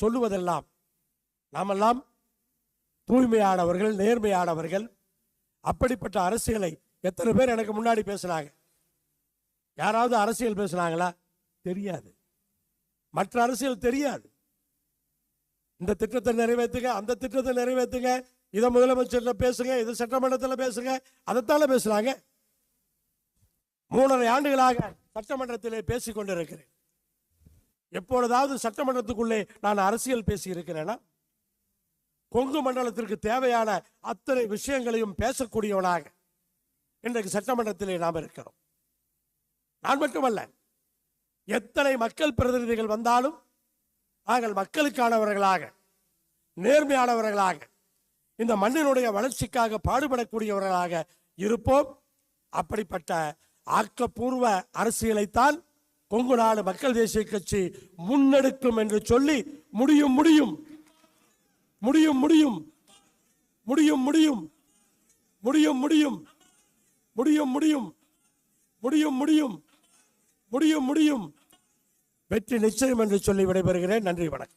சொல்லுவதெல்லாம் நாமெல்லாம் தூய்மையானவர்கள் நேர்மையானவர்கள். அப்படிப்பட்ட அரசியலை எத்தனை பேர் எனக்கு முன்னாடி பேசுனாங்க? யாராவது அரசியல் பேசுனாங்களா? தெரியாது. மற்ற அரசியல் தெரியாது. இந்த திட்டத்தை நிறைவேற்றுங்க அந்த திட்டத்தை நிறைவேற்றுங்க இதை முதலமைச்சர்ல பேசுங்க இது சட்டமன்றத்தில் பேசுங்க அதைத்தானே பேசுறாங்க? மூணரை ஆண்டுகளாக சட்டமன்றத்திலே பேசிக் கொண்டிருக்கிறேன் எப்பொழுதாவது சட்டமன்றத்துக்குள்ளே நான் அரசியல் பேசி இருக்கிறேனா கொங்கு மண்டலத்திற்கு தேவையான அத்தனை விஷயங்களையும் பேசக்கூடியவனாக இன்றைக்கு சட்டமன்றத்திலே நாம் இருக்கிறோம். நான் மட்டுமல்ல எத்தனை மக்கள் பிரதிநிதிகள் வந்தாலும் நாங்கள் மக்களுக்கானவர்களாக நேர்மையானவர்களாக இந்த மண்ணினுடைய வளர்ச்சிக்காக பாடுபடக்கூடியவர்களாக இருப்போம். அப்படிப்பட்ட ஆக்கப்பூர்வ அரசியலைத்தான் கொங்கு நாடு மக்கள் தேசிய கட்சி முன்னெடுக்கும் என்று சொல்லி முடியும் முடியும். முடியும் முடியும். முடியும் முடியும். முடியும் முடியும். முடியும் முடியும். முடியும் முடியும். முடியும் முடியும். வெற்றி நிச்சயம் என்று சொல்லி விடைபெறுகிறேன். நன்றி வணக்கம்.